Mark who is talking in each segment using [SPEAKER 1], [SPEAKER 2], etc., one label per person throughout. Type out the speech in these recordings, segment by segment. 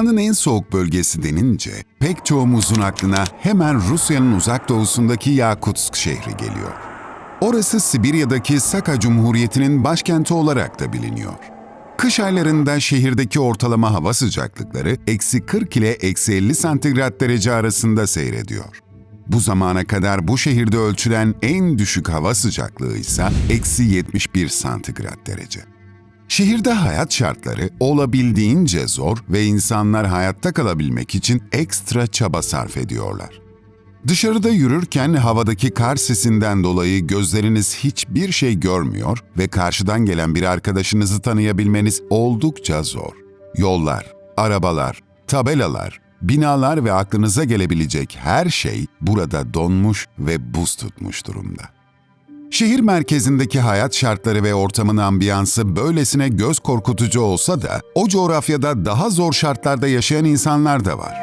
[SPEAKER 1] Dünyanın en soğuk bölgesi denince pek çoğumuzun aklına hemen Rusya'nın uzak doğusundaki Yakutsk şehri geliyor. Orası Sibirya'daki Saka Cumhuriyeti'nin başkenti olarak da biliniyor. Kış aylarında şehirdeki ortalama hava sıcaklıkları eksi 40 ile eksi 50 santigrat derece arasında seyrediyor. Bu zamana kadar bu şehirde ölçülen en düşük hava sıcaklığı ise eksi 71 santigrat derece. Şehirde hayat şartları olabildiğince zor ve insanlar hayatta kalabilmek için ekstra çaba sarf ediyorlar. Dışarıda yürürken havadaki kar sesinden dolayı gözleriniz hiçbir şey görmüyor ve karşıdan gelen bir arkadaşınızı tanıyabilmeniz oldukça zor. Yollar, arabalar, tabelalar, binalar ve aklınıza gelebilecek her şey burada donmuş ve buz tutmuş durumda. Şehir merkezindeki hayat şartları ve ortamın ambiyansı böylesine göz korkutucu olsa da o coğrafyada daha zor şartlarda yaşayan insanlar da var.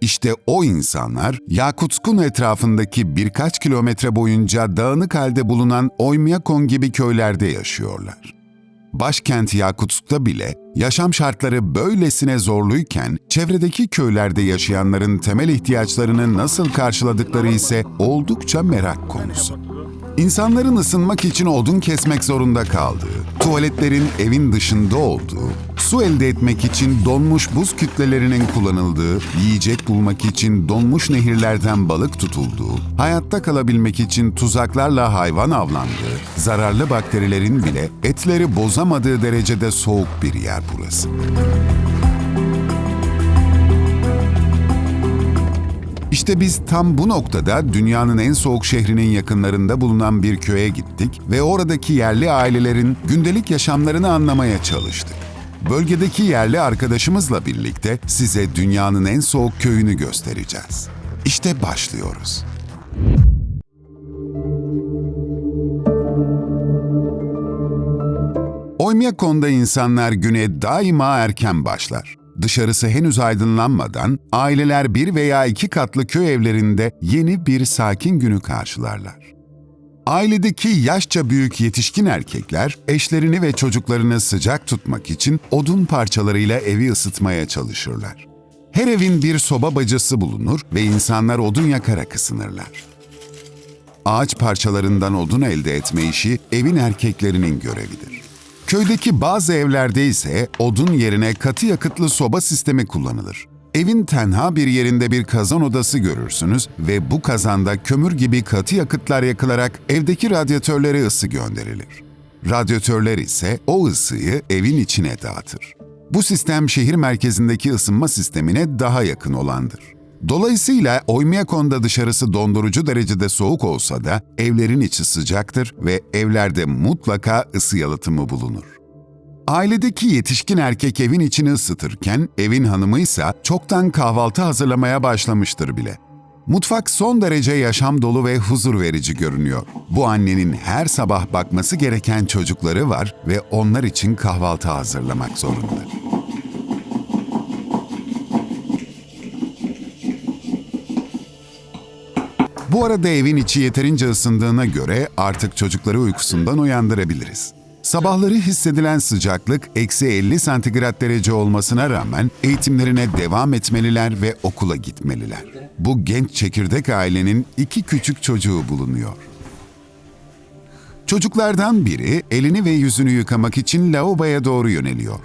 [SPEAKER 1] İşte o insanlar Yakutsk'un etrafındaki birkaç kilometre boyunca dağınık halde bulunan Oymyakon gibi köylerde yaşıyorlar. Başkent Yakutsk'ta bile yaşam şartları böylesine zorluyken çevredeki köylerde yaşayanların temel ihtiyaçlarını nasıl karşıladıkları ise oldukça merak konusu. İnsanların ısınmak için odun kesmek zorunda kaldığı, tuvaletlerin evin dışında olduğu, su elde etmek için donmuş buz kütlelerinin kullanıldığı, yiyecek bulmak için donmuş nehirlerden balık tutulduğu, hayatta kalabilmek için tuzaklarla hayvan avlandığı, zararlı bakterilerin bile etleri bozamadığı derecede soğuk bir yer burası. İşte biz tam bu noktada dünyanın en soğuk şehrinin yakınlarında bulunan bir köye gittik ve oradaki yerli ailelerin gündelik yaşamlarını anlamaya çalıştık. Bölgedeki yerli arkadaşımızla birlikte size dünyanın en soğuk köyünü göstereceğiz. İşte başlıyoruz. Oymyakon'da insanlar güne daima erken başlar. Dışarısı henüz aydınlanmadan aileler bir veya iki katlı köy evlerinde yeni bir sakin günü karşılarlar. Ailedeki yaşça büyük yetişkin erkekler eşlerini ve çocuklarını sıcak tutmak için odun parçalarıyla evi ısıtmaya çalışırlar. Her evin bir soba bacası bulunur ve insanlar odun yakarak ısınırlar. Ağaç parçalarından odun elde etme işi evin erkeklerinin görevidir. Köydeki bazı evlerde ise odun yerine katı yakıtlı soba sistemi kullanılır. Evin tenha bir yerinde bir kazan odası görürsünüz ve bu kazanda kömür gibi katı yakıtlar yakılarak evdeki radyatörlere ısı gönderilir. Radyatörler ise o ısıyı evin içine dağıtır. Bu sistem şehir merkezindeki ısınma sistemine daha yakın olandır. Dolayısıyla Oymyakon'da dışarısı dondurucu derecede soğuk olsa da evlerin içi sıcaktır ve evlerde mutlaka ısı yalıtımı bulunur. Ailedeki yetişkin erkek evin içini ısıtırken evin hanımı ise çoktan kahvaltı hazırlamaya başlamıştır bile. Mutfak son derece yaşam dolu ve huzur verici görünüyor. Bu annenin her sabah bakması gereken çocukları var ve onlar için kahvaltı hazırlamak zorunda. Arada evin içi yeterince ısındığına göre artık çocukları uykusundan uyandırabiliriz. Sabahları hissedilen sıcaklık eksi 50 santigrat derece olmasına rağmen eğitimlerine devam etmeliler ve okula gitmeliler. Bu genç çekirdek ailenin iki küçük çocuğu bulunuyor. Çocuklardan biri elini ve yüzünü yıkamak için lavaboya doğru yöneliyor.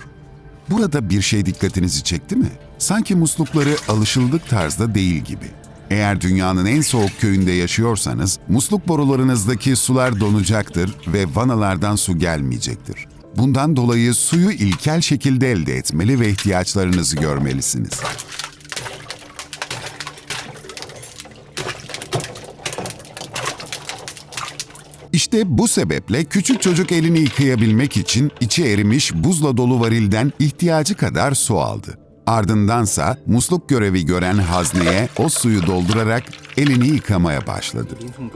[SPEAKER 1] Burada bir şey dikkatinizi çekti mi? Sanki muslukları alışıldık tarzda değil gibi. Eğer dünyanın en soğuk köyünde yaşıyorsanız, musluk borularınızdaki sular donacaktır ve vanalardan su gelmeyecektir. Bundan dolayı suyu ilkel şekilde elde etmeli ve ihtiyaçlarınızı görmelisiniz. İşte bu sebeple küçük çocuk elini yıkayabilmek için içi erimiş buzla dolu varilden ihtiyacı kadar su aldı. Ardındansa musluk görevi gören hazneye o suyu doldurarak elini yıkamaya başladı.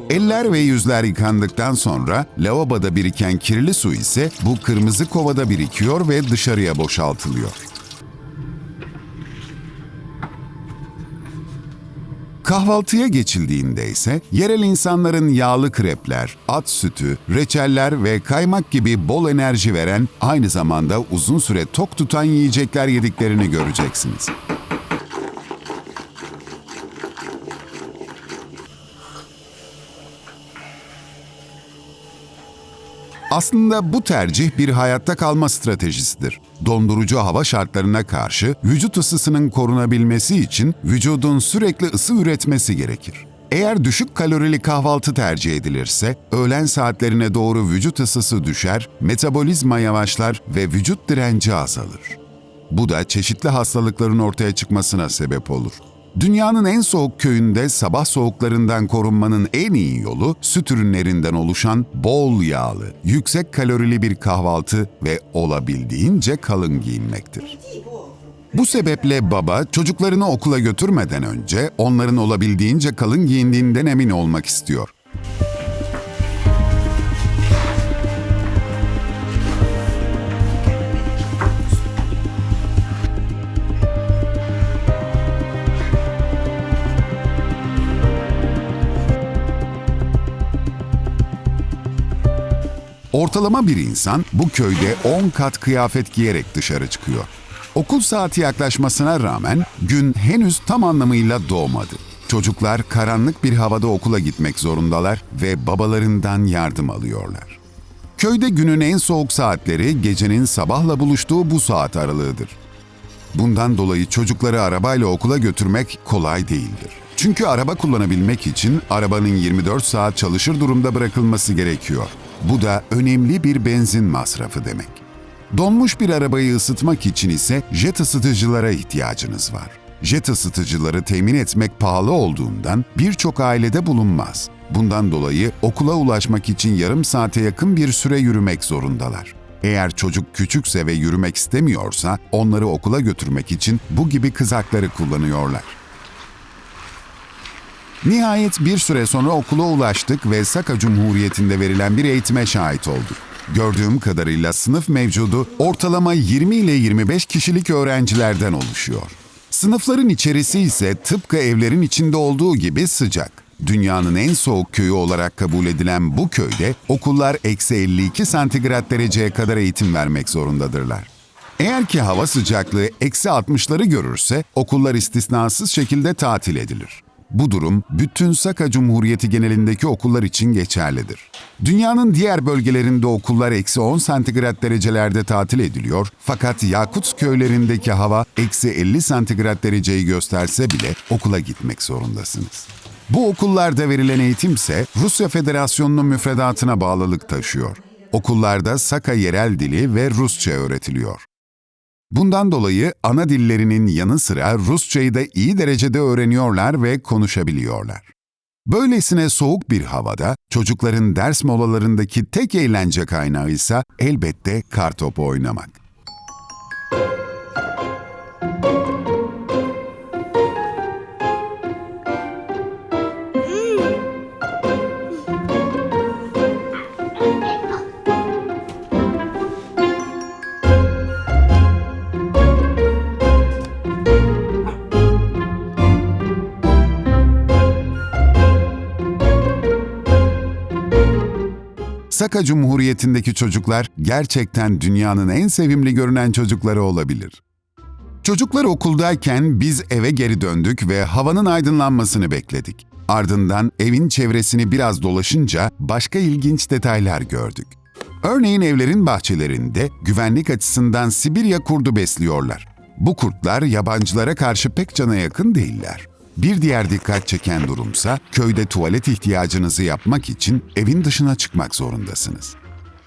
[SPEAKER 1] Eller ve yüzler yıkandıktan sonra lavaboda biriken kirli su ise bu kırmızı kovada birikiyor ve dışarıya boşaltılıyor. Kahvaltıya geçildiğinde ise yerel insanların yağlı krepler, at sütü, reçeller ve kaymak gibi bol enerji veren, aynı zamanda uzun süre tok tutan yiyecekler yediklerini göreceksiniz. Aslında bu tercih bir hayatta kalma stratejisidir. Dondurucu hava şartlarına karşı vücut ısısının korunabilmesi için vücudun sürekli ısı üretmesi gerekir. Eğer düşük kalorili kahvaltı tercih edilirse, öğlen saatlerine doğru vücut ısısı düşer, metabolizma yavaşlar ve vücut direnci azalır. Bu da çeşitli hastalıkların ortaya çıkmasına sebep olur. Dünyanın en soğuk köyünde sabah soğuklarından korunmanın en iyi yolu süt ürünlerinden oluşan bol yağlı, yüksek kalorili bir kahvaltı ve olabildiğince kalın giyinmektir. Bu sebeple baba çocuklarını okula götürmeden önce onların olabildiğince kalın giyindiğinden emin olmak istiyor. Ortalama bir insan bu köyde 10 kat kıyafet giyerek dışarı çıkıyor. Okul saati yaklaşmasına rağmen gün henüz tam anlamıyla doğmadı. Çocuklar karanlık bir havada okula gitmek zorundalar ve babalarından yardım alıyorlar. Köyde günün en soğuk saatleri gecenin sabahla buluştuğu bu saat aralığıdır. Bundan dolayı çocukları arabayla okula götürmek kolay değildir. Çünkü araba kullanabilmek için arabanın 24 saat çalışır durumda bırakılması gerekiyor. Bu da önemli bir benzin masrafı demek. Donmuş bir arabayı ısıtmak için ise jet ısıtıcılara ihtiyacınız var. Jet ısıtıcıları temin etmek pahalı olduğundan birçok ailede bulunmaz. Bundan dolayı okula ulaşmak için yarım saate yakın bir süre yürümek zorundalar. Eğer çocuk küçükse ve yürümek istemiyorsa onları okula götürmek için bu gibi kızakları kullanıyorlar. Nihayet bir süre sonra okula ulaştık ve Saka Cumhuriyeti'nde verilen bir eğitime şahit olduk. Gördüğüm kadarıyla sınıf mevcudu ortalama 20 ile 25 kişilik öğrencilerden oluşuyor. Sınıfların içerisi ise tıpkı evlerin içinde olduğu gibi sıcak. Dünyanın en soğuk köyü olarak kabul edilen bu köyde okullar eksi 52 santigrat dereceye kadar eğitim vermek zorundadırlar. Eğer ki hava sıcaklığı eksi 60'ları görürse okullar istisnasız şekilde tatil edilir. Bu durum bütün Saka Cumhuriyeti genelindeki okullar için geçerlidir. Dünyanın diğer bölgelerinde okullar eksi 10 santigrat derecelerde tatil ediliyor fakat Yakutsk köylerindeki hava eksi 50 santigrat dereceyi gösterse bile okula gitmek zorundasınız. Bu okullarda verilen eğitimse Rusya Federasyonu'nun müfredatına bağlılık taşıyor. Okullarda Saka yerel dili ve Rusça öğretiliyor. Bundan dolayı ana dillerinin yanı sıra Rusçayı da iyi derecede öğreniyorlar ve konuşabiliyorlar. Böylesine soğuk bir havada çocukların ders molalarındaki tek eğlence kaynağı ise elbette kartopu oynamak. Saka Cumhuriyeti'ndeki çocuklar gerçekten dünyanın en sevimli görünen çocukları olabilir. Çocuklar okuldayken biz eve geri döndük ve havanın aydınlanmasını bekledik. Ardından evin çevresini biraz dolaşınca başka ilginç detaylar gördük. Örneğin evlerin bahçelerinde güvenlik açısından Sibirya kurdu besliyorlar. Bu kurtlar yabancılara karşı pek cana yakın değiller. Bir diğer dikkat çeken durumsa köyde tuvalet ihtiyacınızı yapmak için evin dışına çıkmak zorundasınız.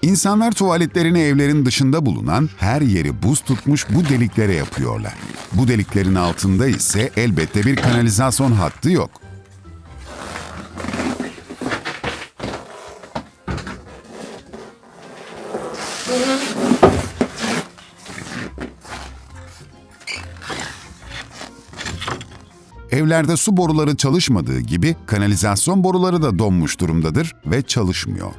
[SPEAKER 1] İnsanlar tuvaletlerini evlerin dışında bulunan her yeri buz tutmuş bu deliklere yapıyorlar. Bu deliklerin altında ise elbette bir kanalizasyon hattı yok. Evlerde su boruları çalışmadığı gibi kanalizasyon boruları da donmuş durumdadır ve çalışmıyor.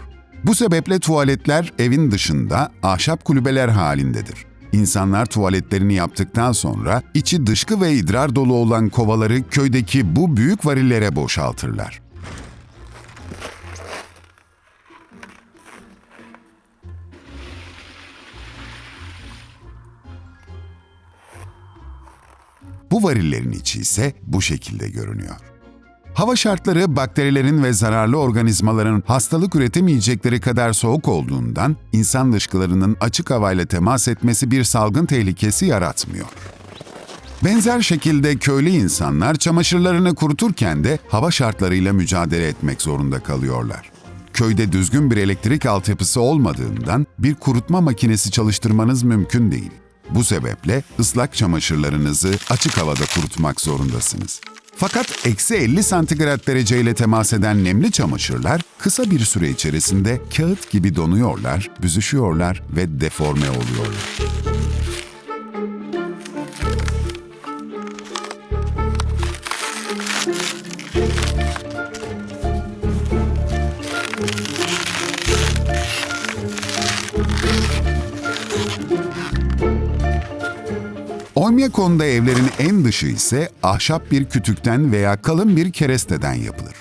[SPEAKER 1] Bu sebeple tuvaletler evin dışında ahşap kulübeler halindedir. İnsanlar tuvaletlerini yaptıktan sonra içi dışkı ve idrar dolu olan kovaları köydeki bu büyük varillere boşaltırlar. Bu varillerin içi ise bu şekilde görünüyor. Hava şartları bakterilerin ve zararlı organizmaların hastalık üretemeyecekleri kadar soğuk olduğundan insan dışkılarının açık havayla temas etmesi bir salgın tehlikesi yaratmıyor. Benzer şekilde köylü insanlar çamaşırlarını kuruturken de hava şartlarıyla mücadele etmek zorunda kalıyorlar. Köyde düzgün bir elektrik altyapısı olmadığından bir kurutma makinesi çalıştırmanız mümkün değil. Bu sebeple ıslak çamaşırlarınızı açık havada kurutmak zorundasınız. Fakat eksi 50 santigrat dereceyle temas eden nemli çamaşırlar kısa bir süre içerisinde kağıt gibi donuyorlar, büzüşüyorlar ve deforme oluyorlar. Oymyakon'da evlerin en dışı ise ahşap bir kütükten veya kalın bir keresteden yapılır.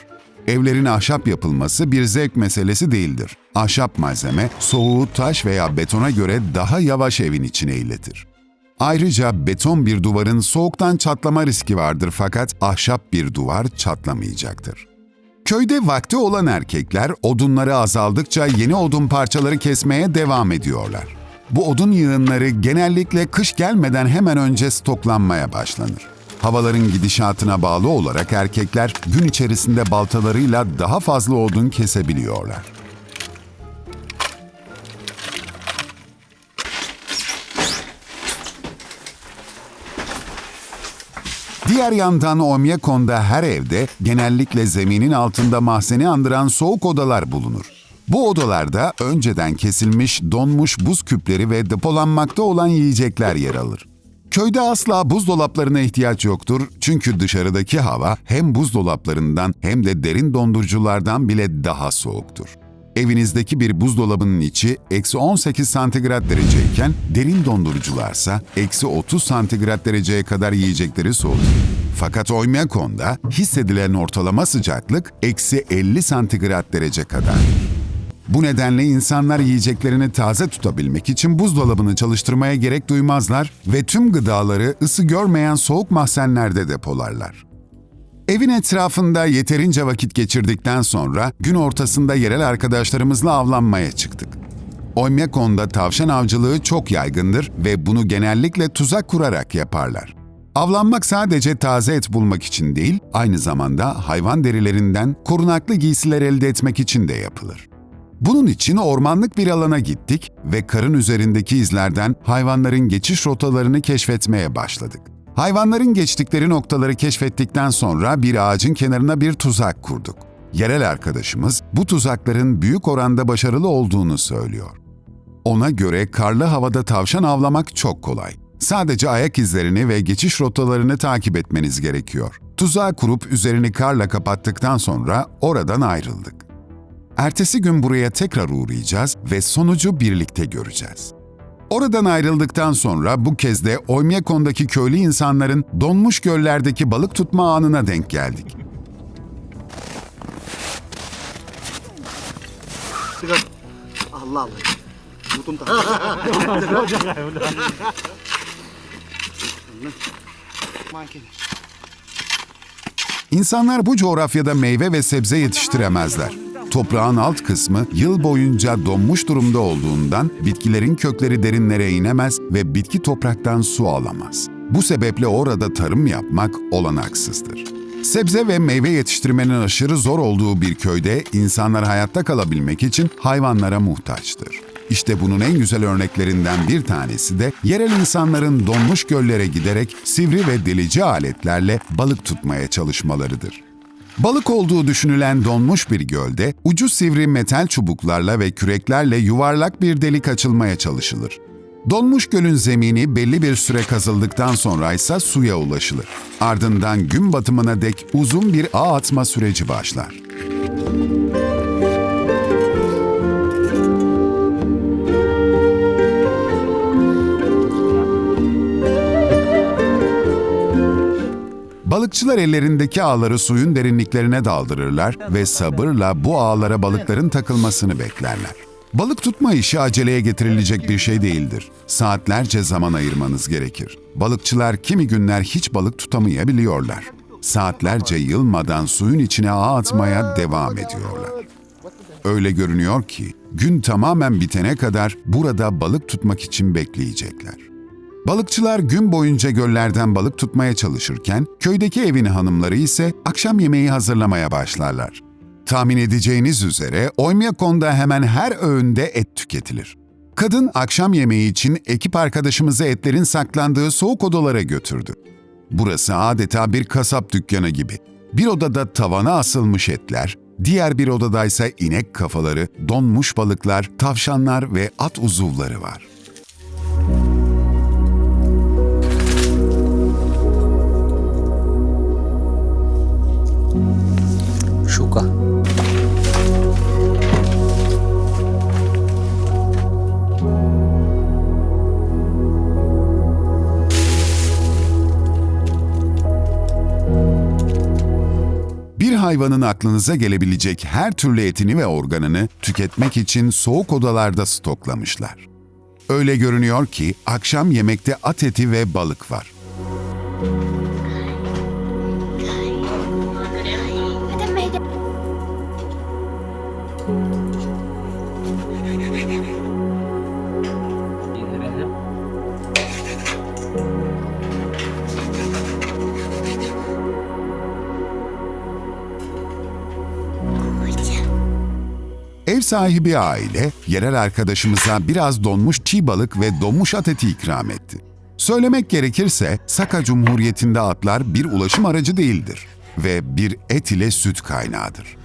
[SPEAKER 1] Evlerin ahşap yapılması bir zevk meselesi değildir. Ahşap malzeme soğuğu taş veya betona göre daha yavaş evin içine iletir. Ayrıca beton bir duvarın soğuktan çatlama riski vardır fakat ahşap bir duvar çatlamayacaktır. Köyde vakti olan erkekler odunları azaldıkça yeni odun parçaları kesmeye devam ediyorlar. Bu odun yığınları genellikle kış gelmeden hemen önce stoklanmaya başlanır. Havaların gidişatına bağlı olarak erkekler gün içerisinde baltalarıyla daha fazla odun kesebiliyorlar. Diğer yandan Omyakon'da her evde genellikle zeminin altında mahzeni andıran soğuk odalar bulunur. Bu odalarda önceden kesilmiş, donmuş buz küpleri ve depolanmakta olan yiyecekler yer alır. Köyde asla buzdolaplarına ihtiyaç yoktur çünkü dışarıdaki hava hem buzdolaplarından hem de derin donduruculardan bile daha soğuktur. Evinizdeki bir buzdolabının içi eksi 18 santigrat dereceyken derin dondurucularsa eksi 30 santigrat dereceye kadar yiyecekleri soğutur. Fakat Oymyakon'da hissedilen ortalama sıcaklık eksi 50 santigrat derece kadardır. Bu nedenle insanlar yiyeceklerini taze tutabilmek için buzdolabını çalıştırmaya gerek duymazlar ve tüm gıdaları ısı görmeyen soğuk mahzenlerde depolarlar. Evin etrafında yeterince vakit geçirdikten sonra gün ortasında yerel arkadaşlarımızla avlanmaya çıktık. Oymyakon'da tavşan avcılığı çok yaygındır ve bunu genellikle tuzak kurarak yaparlar. Avlanmak sadece taze et bulmak için değil, aynı zamanda hayvan derilerinden korunaklı giysiler elde etmek için de yapılır. Bunun için ormanlık bir alana gittik ve karın üzerindeki izlerden hayvanların geçiş rotalarını keşfetmeye başladık. Hayvanların geçtikleri noktaları keşfettikten sonra bir ağacın kenarına bir tuzak kurduk. Yerel arkadaşımız bu tuzakların büyük oranda başarılı olduğunu söylüyor. Ona göre karlı havada tavşan avlamak çok kolay. Sadece ayak izlerini ve geçiş rotalarını takip etmeniz gerekiyor. Tuzağı kurup üzerini karla kapattıktan sonra oradan ayrıldık. Ertesi gün buraya tekrar uğrayacağız ve sonucu birlikte göreceğiz. Oradan ayrıldıktan sonra bu kez de Oymyakon'daki köylü insanların donmuş göllerdeki balık tutma anına denk geldik.
[SPEAKER 2] Allah Allah. Da.
[SPEAKER 1] İnsanlar bu coğrafyada meyve ve sebze yetiştiremezler. Toprağın alt kısmı yıl boyunca donmuş durumda olduğundan bitkilerin kökleri derinlere inemez ve bitki topraktan su alamaz. Bu sebeple orada tarım yapmak olanaksızdır. Sebze ve meyve yetiştirmenin aşırı zor olduğu bir köyde insanlar hayatta kalabilmek için hayvanlara muhtaçtır. İşte bunun en güzel örneklerinden bir tanesi de yerel insanların donmuş göllere giderek sivri ve delici aletlerle balık tutmaya çalışmalarıdır. Balık olduğu düşünülen donmuş bir gölde ucu sivri metal çubuklarla ve küreklerle yuvarlak bir delik açılmaya çalışılır. Donmuş gölün zemini belli bir süre kazıldıktan sonra ise suya ulaşılır. Ardından gün batımına dek uzun bir ağ atma süreci başlar. Balıkçılar ellerindeki ağları suyun derinliklerine daldırırlar ve sabırla bu ağlara balıkların takılmasını beklerler. Balık tutma işi aceleye getirilecek bir şey değildir. Saatlerce zaman ayırmanız gerekir. Balıkçılar kimi günler hiç balık tutamayabiliyorlar. Saatlerce yılmadan suyun içine ağ atmaya devam ediyorlar. Öyle görünüyor ki gün tamamen bitene kadar burada balık tutmak için bekleyecekler. Balıkçılar gün boyunca göllerden balık tutmaya çalışırken köydeki evin hanımları ise akşam yemeği hazırlamaya başlarlar. Tahmin edeceğiniz üzere Oymyakon'da hemen her öğünde et tüketilir. Kadın akşam yemeği için ekip arkadaşımızı etlerin saklandığı soğuk odalara götürdü. Burası adeta bir kasap dükkanı gibi. Bir odada tavana asılmış etler, diğer bir odadaysa inek kafaları, donmuş balıklar, tavşanlar ve at uzuvları var. Hayvanın aklınıza gelebilecek her türlü etini ve organını tüketmek için soğuk odalarda stoklamışlar. Öyle görünüyor ki akşam yemekte at eti ve balık var. Sahibi aile, yerel arkadaşımıza biraz donmuş çiğ balık ve donmuş at eti ikram etti. Söylemek gerekirse Saka Cumhuriyeti'nde atlar bir ulaşım aracı değildir ve bir et ile süt kaynağıdır.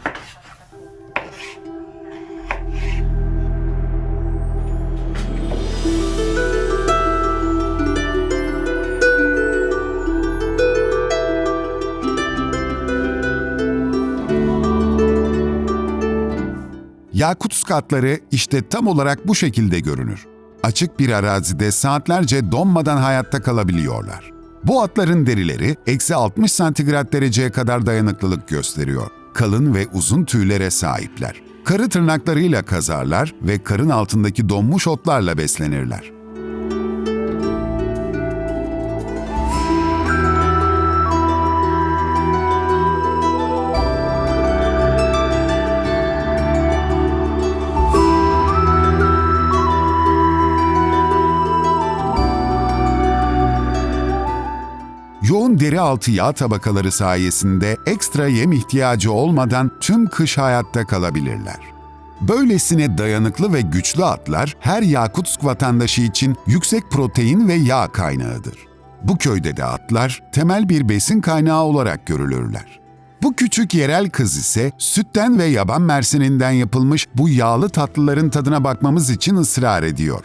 [SPEAKER 1] Yakutsk atları işte tam olarak bu şekilde görünür. Açık bir arazide saatlerce donmadan hayatta kalabiliyorlar. Bu atların derileri eksi 60 santigrat dereceye kadar dayanıklılık gösteriyor. Kalın ve uzun tüylere sahipler. Karı tırnaklarıyla kazarlar ve karın altındaki donmuş otlarla beslenirler. Deri altı yağ tabakaları sayesinde ekstra yem ihtiyacı olmadan tüm kış hayatta kalabilirler. Böylesine dayanıklı ve güçlü atlar her Yakutsk vatandaşı için yüksek protein ve yağ kaynağıdır. Bu köyde de atlar temel bir besin kaynağı olarak görülürler. Bu küçük yerel kız ise sütten ve yaban mersininden yapılmış bu yağlı tatlıların tadına bakmamız için ısrar ediyor.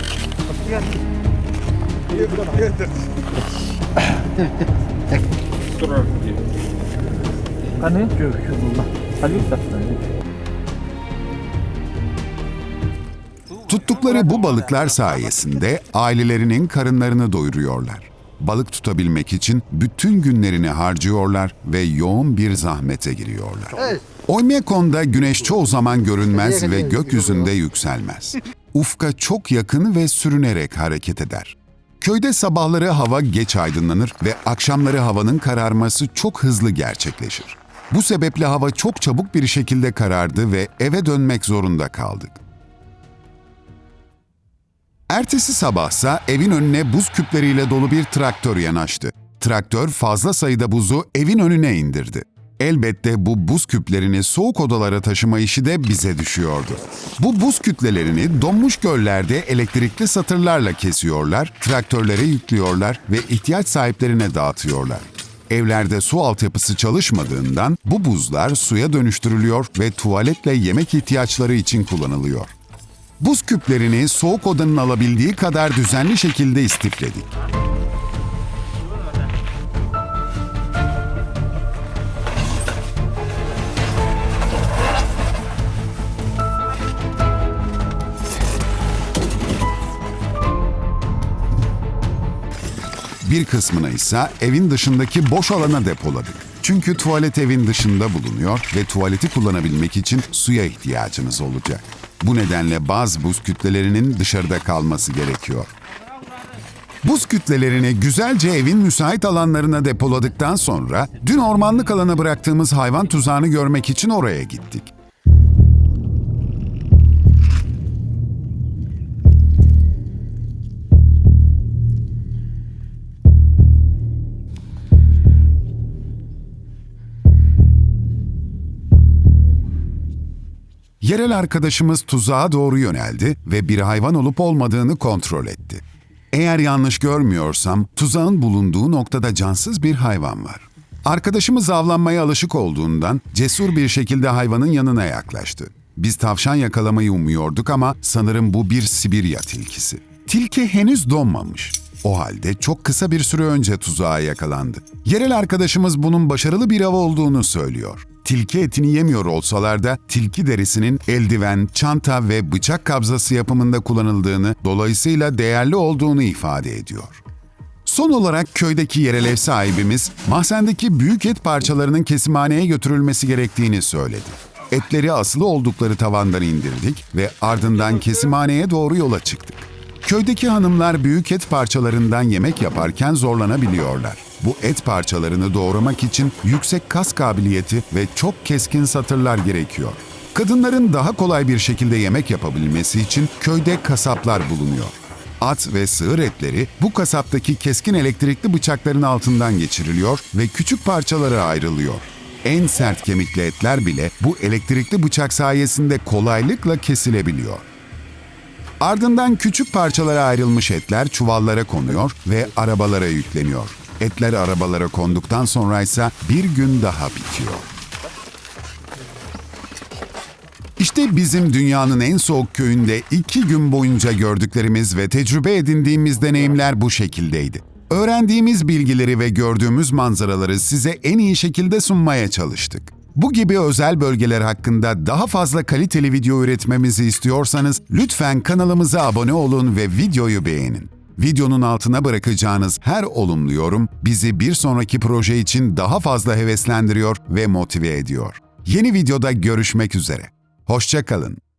[SPEAKER 3] Hani görüşürüz. Hadi
[SPEAKER 1] Tuttukları bu balıklar sayesinde ailelerinin karınlarını doyuruyorlar. Balık tutabilmek için bütün günlerini harcıyorlar ve yoğun bir zahmete giriyorlar. Oymyakon'da güneş çoğu zaman görünmez ve gökyüzünde yükselmez. Ufka çok yakın ve sürünerek hareket eder. Köyde sabahları hava geç aydınlanır ve akşamları havanın kararması çok hızlı gerçekleşir. Bu sebeple hava çok çabuk bir şekilde karardı ve eve dönmek zorunda kaldık. Ertesi sabahsa evin önüne buz küpleriyle dolu bir traktör yanaştı. Traktör fazla sayıda buzu evin önüne indirdi. Elbette bu buz küplerini soğuk odalara taşıma işi de bize düşüyordu. Bu buz kütlelerini donmuş göllerde elektrikli satırlarla kesiyorlar, traktörlere yüklüyorlar ve ihtiyaç sahiplerine dağıtıyorlar. Evlerde su altyapısı çalışmadığından bu buzlar suya dönüştürülüyor ve tuvaletle yemek ihtiyaçları için kullanılıyor. Buz küplerini soğuk odanın alabildiği kadar düzenli şekilde istifledik. Bir kısmını ise evin dışındaki boş alana depoladık. Çünkü tuvalet evin dışında bulunuyor ve tuvaleti kullanabilmek için suya ihtiyacınız olacak. Bu nedenle bazı buz kütlelerinin dışarıda kalması gerekiyor. Buz kütlelerini güzelce evin müsait alanlarına depoladıktan sonra dün ormanlık alana bıraktığımız hayvan tuzağını görmek için oraya gittik. Yerel arkadaşımız tuzağa doğru yöneldi ve bir hayvan olup olmadığını kontrol etti. Eğer yanlış görmüyorsam tuzağın bulunduğu noktada cansız bir hayvan var. Arkadaşımız avlanmaya alışık olduğundan cesur bir şekilde hayvanın yanına yaklaştı. Biz tavşan yakalamayı umuyorduk ama sanırım bu bir Sibirya tilkisi. Tilki henüz donmamış. O halde çok kısa bir süre önce tuzağa yakalandı. Yerel arkadaşımız bunun başarılı bir av olduğunu söylüyor. Tilki etini yemiyor olsalar da tilki derisinin eldiven, çanta ve bıçak kabzası yapımında kullanıldığını, dolayısıyla değerli olduğunu ifade ediyor. Son olarak köydeki yerel ev sahibimiz, mahzendeki büyük et parçalarının kesimhaneye götürülmesi gerektiğini söyledi. Etleri asılı oldukları tavandan indirdik ve ardından kesimhaneye doğru yola çıktık. Köydeki hanımlar büyük et parçalarından yemek yaparken zorlanabiliyorlar. Bu et parçalarını doğramak için yüksek kas kabiliyeti ve çok keskin satırlar gerekiyor. Kadınların daha kolay bir şekilde yemek yapabilmesi için köyde kasaplar bulunuyor. At ve sığır etleri bu kasaptaki keskin elektrikli bıçakların altından geçiriliyor ve küçük parçalara ayrılıyor. En sert kemikli etler bile bu elektrikli bıçak sayesinde kolaylıkla kesilebiliyor. Ardından küçük parçalara ayrılmış etler çuvallara konuyor ve arabalara yükleniyor. Etler arabalara konduktan sonra ise bir gün daha bitiyor. İşte bizim dünyanın en soğuk köyünde iki gün boyunca gördüklerimiz ve tecrübe edindiğimiz deneyimler bu şekildeydi. Öğrendiğimiz bilgileri ve gördüğümüz manzaraları size en iyi şekilde sunmaya çalıştık. Bu gibi özel bölgeler hakkında daha fazla kaliteli video üretmemizi istiyorsanız lütfen kanalımıza abone olun ve videoyu beğenin. Videonun altına bırakacağınız her olumlu yorum bizi bir sonraki proje için daha fazla heveslendiriyor ve motive ediyor. Yeni videoda görüşmek üzere. Hoşçakalın.